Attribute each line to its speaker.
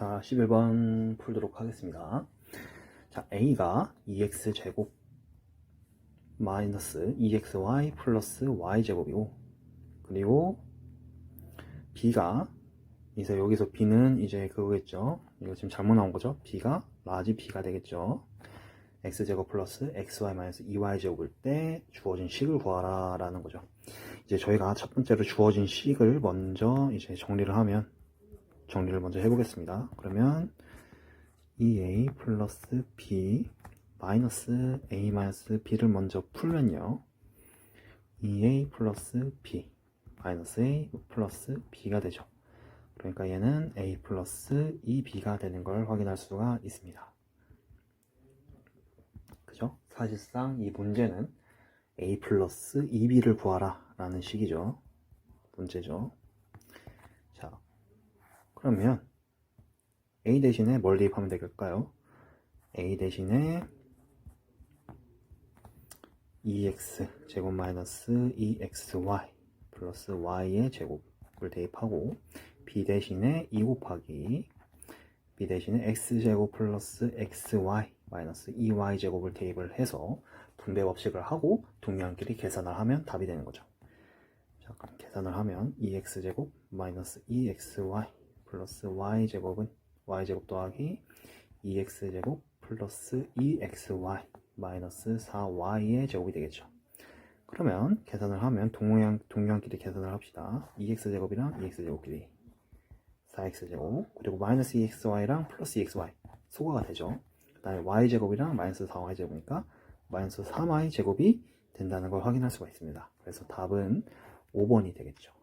Speaker 1: 자, 11번 풀도록 하겠습니다. 자, A가 2x 제곱 마이너스 2xy 플러스 y 제곱이고, 그리고 B가 이제 여기서 B는 이제 그거겠죠. 이거 지금 잘못 나온 거죠. B가 라지 B가 되겠죠. x제곱 플러스 xy 마이너스 2y 제곱일 때 주어진 식을 구하라 라는 거죠. 이제 저희가 첫 번째로 주어진 식을 먼저 이제 정리를 하면 정리를 먼저 해보겠습니다. 그러면 2a 플러스 b 마이너스 a 마이너스 b를 먼저 풀면요. 2a 플러스 b 마이너스 a 플러스 b가 되죠. 그러니까 얘는 a 플러스 2b가 되는 걸 확인할 수가 있습니다. 그죠? 사실상 이 문제는 a 플러스 2b를 구하라 라는 식이죠. 문제죠. 자, 그러면 a 대신에 뭘 대입하면 될까요? a 대신에 2x 제곱 마이너스 2xy 플러스 y의 제곱을 대입하고 b 대신에 2 곱하기 b 대신에 x제곱 플러스 xy 마이너스 2y 제곱을 대입을 해서 분배 법칙을 하고 동량끼리 계산을 하면 답이 되는 거죠. 자, 그럼 계산을 하면 2x제곱 마이너스 2xy 플러스 y제곱은 y제곱 더하기 2x제곱 플러스 2xy 마이너스 4y의 제곱이 되겠죠. 그러면 계산을 하면 동량, 동량끼리 계산을 합시다. 2x제곱이랑 2x제곱끼리 4x제곱 그리고 마이너스 2xy랑 플러스 2xy 소거가 되죠. 그 다음에 y제곱이랑 마이너스 4y제곱이니까 마이너스 3y제곱이 된다는 걸 확인할 수가 있습니다. 그래서 답은 5번이 되겠죠.